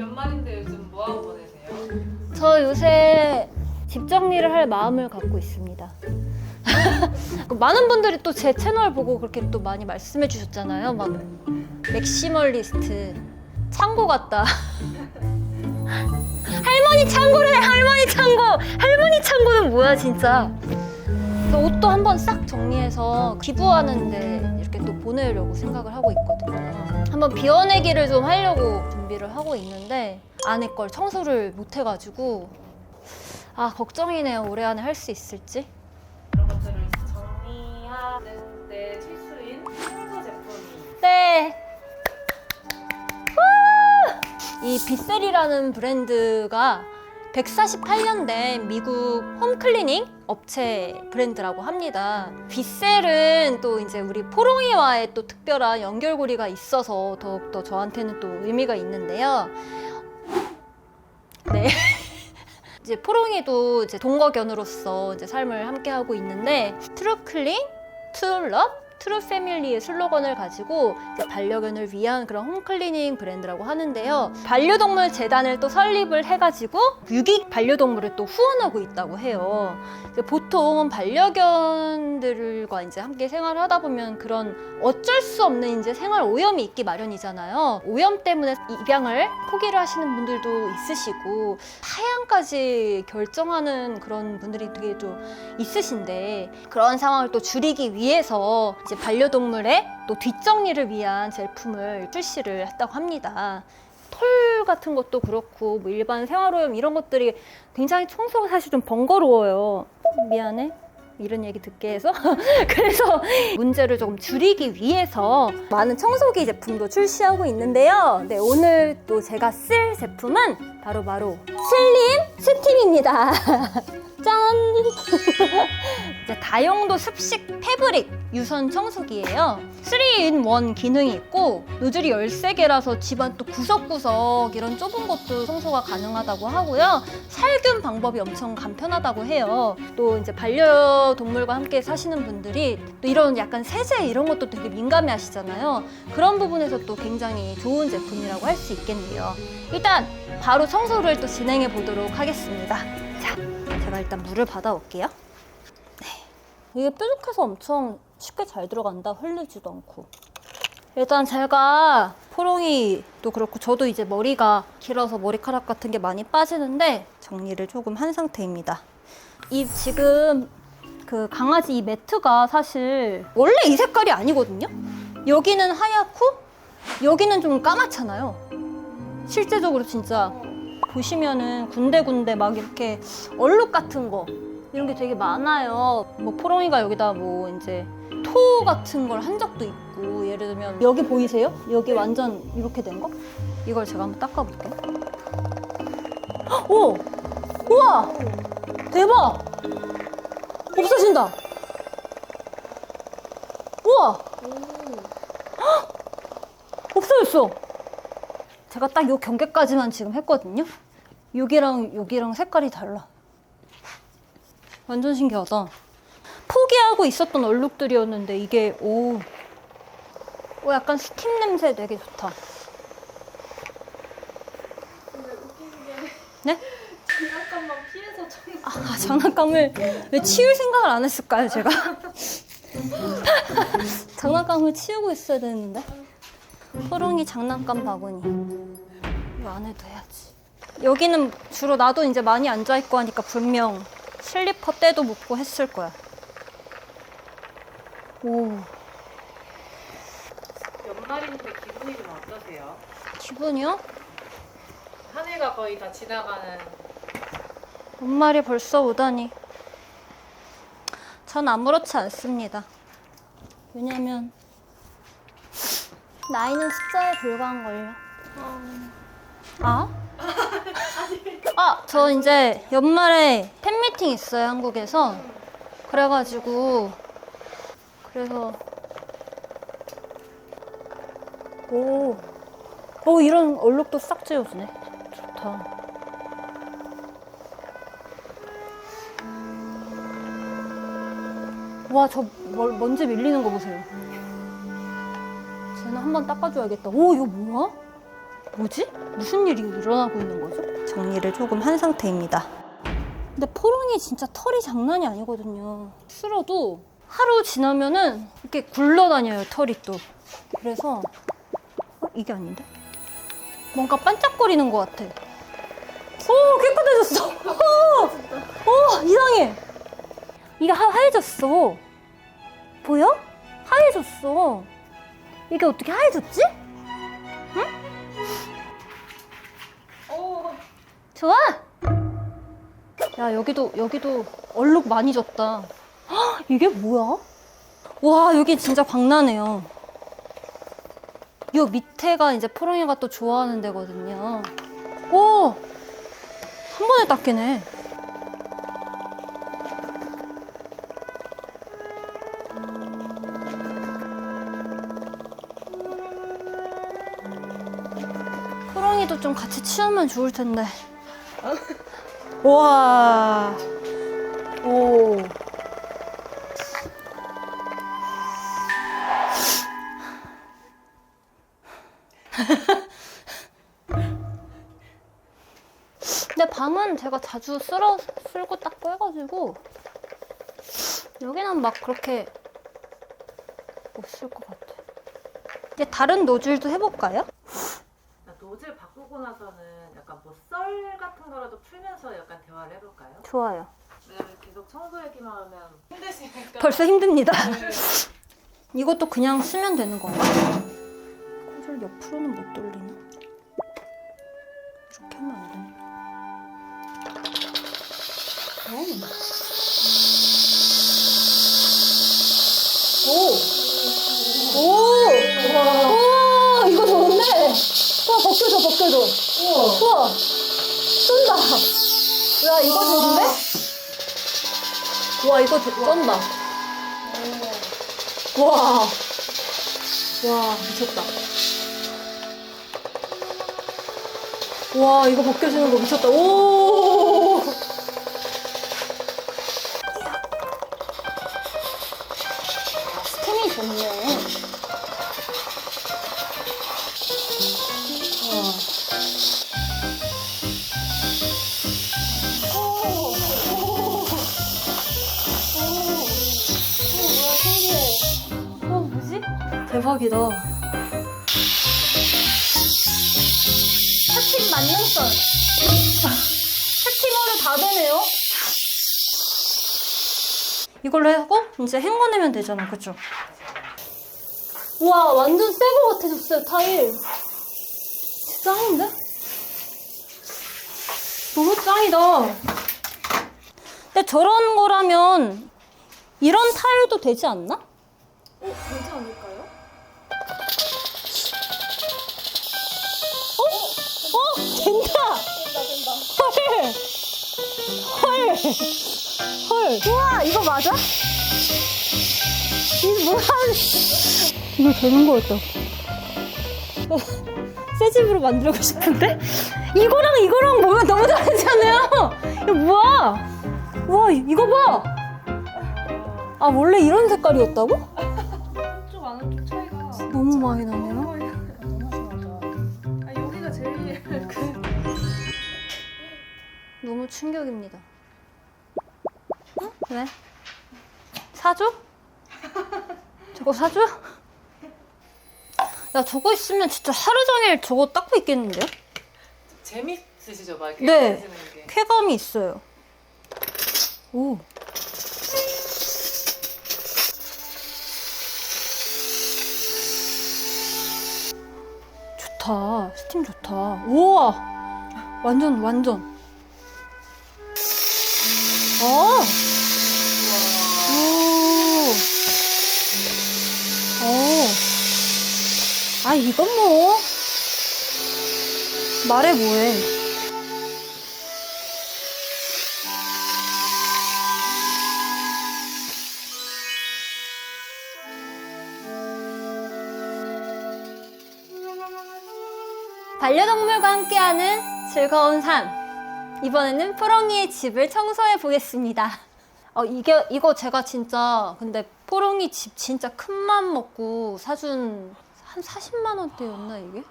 연말인데 요즘 뭐 하고 보내세요? 저 요새 집 정리를 할 마음을 갖고 있습니다. 많은 분들이 또 제 채널 보고 그렇게 또 많이 말씀해 주셨잖아요. 막 맥시멀리스트 창고 같다. 할머니 창고래 할머니 창고 할머니 창고는 뭐야 진짜. 옷도 한번 싹 정리해서 기부하는데 이렇게 또 보내려고 생각을 하고 있거든요. 한번 비워내기를 좀 하려고 준비를 하고 있는데 안에 걸 청소를 못 해가지고 아 걱정이네요 올해 안에 할 수 있을지. 그런 것들을 정리하는 데 필수인 청소 제품이 네. 우! 이 빗셀이라는 브랜드가 148년 된 미국 홈클리닝 업체 브랜드라고 합니다. 빗셀은 또 이제 우리 포롱이와의 또 특별한 연결고리가 있어서 더욱더 저한테는 또 의미가 있는데요. 네. 이제 포롱이도 이제 동거견으로서 이제 삶을 함께 하고 있는데 트루클링, 트루럽, 트루 패밀리의 슬로건을 가지고 반려견을 위한 그런 홈클리닝 브랜드라고 하는데요. 반려동물 재단을 또 설립을 해가지고 유기 반려동물을 또 후원하고 있다고 해요. 보통 반려견들과 이제 함께 생활을 하다 보면 그런 어쩔 수 없는 이제 생활 오염이 있기 마련이잖아요. 오염 때문에 입양을 포기를 하시는 분들도 있으시고 파양까지 결정하는 그런 분들이 되게 좀 있으신데 그런 상황을 또 줄이기 위해서 이제 반려동물의 또 뒷정리를 위한 제품을 출시를 했다고 합니다. 털 같은 것도 그렇고 뭐 일반 생활오염 이런 것들이 굉장히 청소가 사실 좀 번거로워요. 미안해. 이런 얘기 듣게 해서 그래서 문제를 조금 줄이기 위해서 많은 청소기 제품도 출시하고 있는데요. 네, 오늘 또 제가 쓸 제품은 바로 바로 슬림 스팀입니다. 짠! 이제 다용도 습식 패브릭 유선 청소기예요. 3in1 기능이 있고 노즐이 13개라서 집안 또 구석구석 이런 좁은 곳도 청소가 가능하다고 하고요. 살균 방법이 엄청 간편하다고 해요. 또 이제 반려동물과 함께 사시는 분들이 또 이런 약간 세제 이런 것도 되게 민감해 하시잖아요. 그런 부분에서 또 굉장히 좋은 제품이라고 할 수 있겠네요. 일단 바로 청소를 또 진행해 보도록 하겠습니다. 자, 제가 일단 물을 받아올게요. 네. 이게 뾰족해서 엄청 쉽게 잘 들어간다. 흘리지도 않고. 일단 제가 포롱이도 그렇고 저도 이제 머리가 길어서 머리카락 같은 게 많이 빠지는데 정리를 조금 한 상태입니다. 이 지금 그 강아지 이 매트가 사실 원래 이 색깔이 아니거든요. 여기는 하얗고 여기는 좀 까맣잖아요. 실제적으로 진짜 보시면은 군데군데 막 이렇게 얼룩 같은 거 이런 게 되게 많아요. 뭐 포롱이가 여기다 뭐 이제 토 같은 걸 한 적도 있고 예를 들면 여기 보이세요? 여기 완전 이렇게 된 거? 이걸 제가 한번 닦아볼게요. 헉, 오! 우와! 대박! 없어진다! 우와! 헉! 없어졌어! 제가 딱 요 경계까지만 지금 했거든요. 여기랑 여기랑 색깔이 달라. 완전 신기하다. 포기하고 있었던 얼룩들이었는데 이게 오, 오 약간 스팀 냄새 되게 좋다. 근데 웃긴 게 네? 장난감만 피해서 청소 아 장난감을 왜 치울 생각을 안 했을까요 제가? 장난감을 치우고 있어야 되는데. 호롱이 장난감 바구니. 이거 안 해도 해야지. 여기는 주로 나도 이제 많이 앉아 있고 하니까 분명 슬리퍼 때도 묻고 했을 거야. 오, 연말인데 기분이 좀 어떠세요? 기분이요? 한 해가 거의 다 지나가는 연말이 벌써 오다니. 전 아무렇지 않습니다. 왜냐면 나이는 숫자에 불과한 걸요. 아? 아, 저 이제 연말에 팬미팅 있어요, 한국에서. 그래가지고, 그래서. 오, 오, 이런 얼룩도 싹 지워주네. 좋다. 와, 저 멀- 먼지 밀리는 거 보세요. 쟤는 한번 닦아줘야겠다. 오, 이거 뭐야? 뭐지? 무슨 일이 일어나고 있는 거죠? 정리를 조금 한 상태입니다. 근데 포롱이 진짜 털이 장난이 아니거든요. 쓸어도 하루 지나면은 이렇게 굴러다녀요, 털이 또. 그래서 어, 이게 아닌데? 뭔가 반짝거리는 것 같아. 오, 깨끗해졌어. 오, 오, 이상해. 이게 하, 하얘졌어. 보여? 하얘졌어. 이게 어떻게 하얘졌지? 오, 좋아. 야 여기도 여기도 얼룩 많이 졌다. 헉, 이게 뭐야? 와 여기 진짜 광나네요. 요 밑에가 이제 포롱이가 또 좋아하는 데거든요. 오! 한 번에 닦이네. 좀 같이 치우면 좋을 텐데. 와. 오. 근데 밤은 제가 자주 쓸어 쓸고 닦고 해가지고 여기는 막 그렇게 못쓸것 같아. 이제 다른 노즐도 해볼까요? 바꾸고 나서는 약간 뭐 썰 같은 거라도 풀면서 약간 대화를 해볼까요? 좋아요. 왜냐면 계속 청소 얘기만 하면 힘드시니까. 벌써 힘듭니다. 네. 이것도 그냥 쓰면 되는 건가? 코를 옆으로는 못 돌리나? 벗겨져, 벗겨져. 우와! 쏜다! 야, 이거 좋은데? 와, 이거 조- 쩐다. 와. 와, 미쳤다. 와, 이거 벗겨지는 거 미쳤다. 오! 스템이 좋네. 대박이다. 채팅 만능선. 채팅으로 다 되네요. 이걸로 하고 이제 헹궈내면 되잖아, 그쵸? 우와, 완전 새 거 같아졌어요, 타일. 짱인데? 너무 짱이다. 근데 저런 거라면 이런 타일도 되지 않나? 어, 되지 않을까요? 헐! 우와, 이거 맞아? 이거 뭐야? 이거 되는 거였다. 새 집으로 만들고 싶은데? 이거랑 이거랑 보면 너무 다르잖아요? 이거 뭐야? 와, 이거 봐! 아, 원래 이런 색깔이었다고? 한쪽 안쪽 차이가 너무 많이 나네요. 너무 심하다. 아, 여기가 제일 그 너무 충격입니다. 어? 왜? 사줘? 저거 사줘? 야, 저거 있으면 진짜 하루 종일 저거 닦고 있겠는데요? 재밌으시죠, 막 이렇게 네. 게. 쾌감이 있어요. 오. 좋다. 스팀 좋다. 우와! 완전, 완전. 어! 아, 이건 뭐. 말해 뭐해. 반려동물과 함께하는 즐거운 삶. 이번에는 포롱이의 집을 청소해 보겠습니다. 어, 이게, 이거 제가 진짜, 근데 포롱이 집 진짜 큰 맘 먹고 사준 한 40만 원대였나, 이게?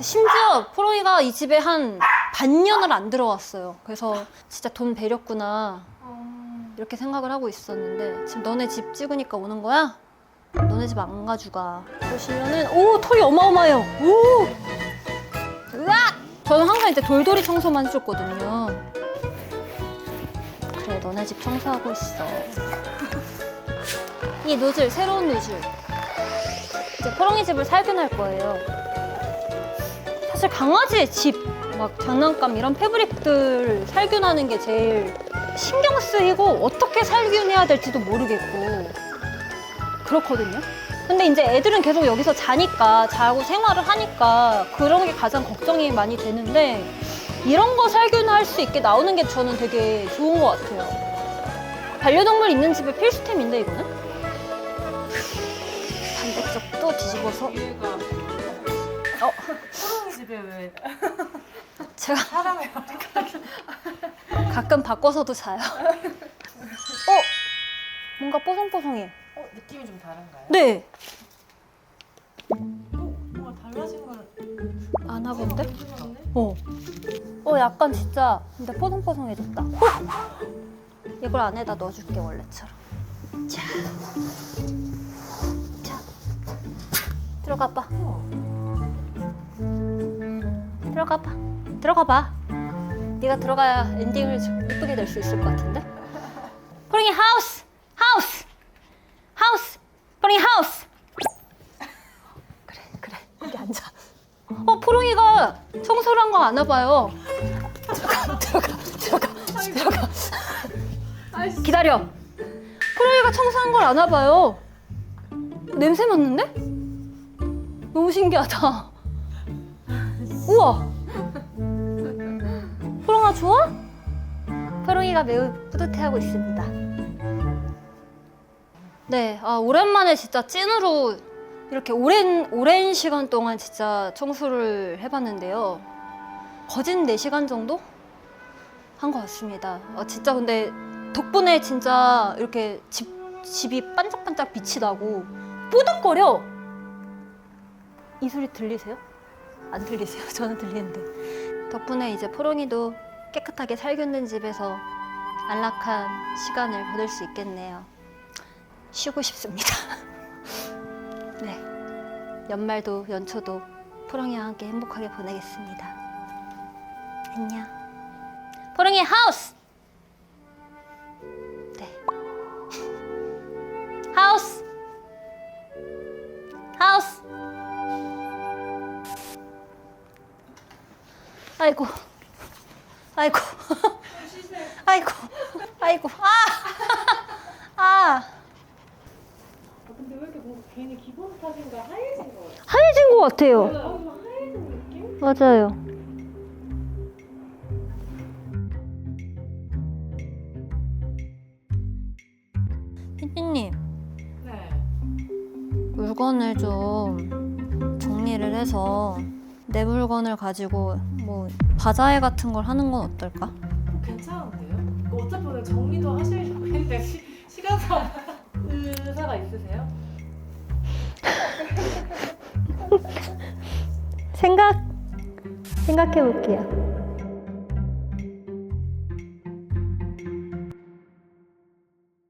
심지어 프로이가 이 집에 한 반년을 안 들어왔어요. 그래서 진짜 돈 베렸구나 이렇게 생각을 하고 있었는데 지금 너네 집 찍으니까 오는 거야? 너네 집 안 가져가. 보시면은 오 털이 어마어마해요. 오 으악! 저는 항상 이제 돌돌이 청소만 해줬거든요. 그래 너네 집 청소하고 있어. 이 노즐 새로운 노즐. 이제 포롱이 집을 살균할 거예요. 사실 강아지 집막 장난감 이런 패브릭들 살균하는 게 제일 신경 쓰이고 어떻게 살균해야 될지도 모르겠고 그렇거든요. 근데 이제 애들은 계속 여기서 자니까 자고 생활을 하니까 그런 게 가장 걱정이 많이 되는데 이런 거 살균할 수 있게 나오는 게 저는 되게 좋은 것 같아요. 반려동물 있는 집의 필수템인데 이거는 반대쪽도 뒤집어서 어 호롱이 집에 왜 제가 사람을 가끔 바꿔서도 자요. 어 뭔가 뽀송뽀송해. 어, 느낌이 좀 다른가요? 네 어, 뭔가 달라진 걸 아나 본데? 느꼈네? 어. 어, 약간 진짜 근데 뽀송뽀송해졌다. 어? 이걸 안에다 넣어줄게 원래처럼. 자, 자, 들어가 봐. 들어가 봐. 들어가 봐. 네가 들어가야 엔딩을 좀 이쁘게 낼 수 있을 것 같은데. 포링이 하우스, 하우스, 하우스, 포링이 하우스. 그래, 그래. 여기 앉아. 어, 포롱이가 청소를 한 거 아나 봐요. 들어가, 들어가, 들어가, 들어가. 기다려. 포롱이가 청소한 걸 아나 봐요. 냄새 맡는데? 너무 신기하다. 우와. 포롱아 좋아? 포롱이가 매우 뿌듯해하고 있습니다. 네, 아, 오랜만에 진짜 찐으로 이렇게 오랜 오랜 시간 동안 진짜 청소를 해봤는데요. 거진 4시간 정도 한 것 같습니다. 아, 진짜 근데 덕분에 진짜 이렇게 집, 집이 반짝반짝 빛이 나고 뽀득거려. 이 소리 들리세요? 안 들리세요? 저는 들리는데. 덕분에 이제 포롱이도 깨끗하게 살균된 집에서 안락한 시간을 보낼 수 있겠네요. 쉬고 싶습니다. 네. 연말도 연초도 포롱이와 함께 행복하게 보내겠습니다. 안녕. 포롱이 하우스! 아이고. 아이고. 아이고. 아이고. 아! 아! 근데 왜 이렇게 뭔가 괜히 기분 탓인가 하얘진 거 같아? 하얘진 것 같아요. 아, 좀 하얘진 느낌? 맞아요. 피디님, 네. 물건을 좀 정리를 해서 내 물건을 가지고 뭐 바자회 같은 걸 하는 건 어떨까? 괜찮은데요? 그 어차피 오늘 정리도 하시려고 했는데 시, 시간상 의사가 있으세요? 생각 생각해 볼게요.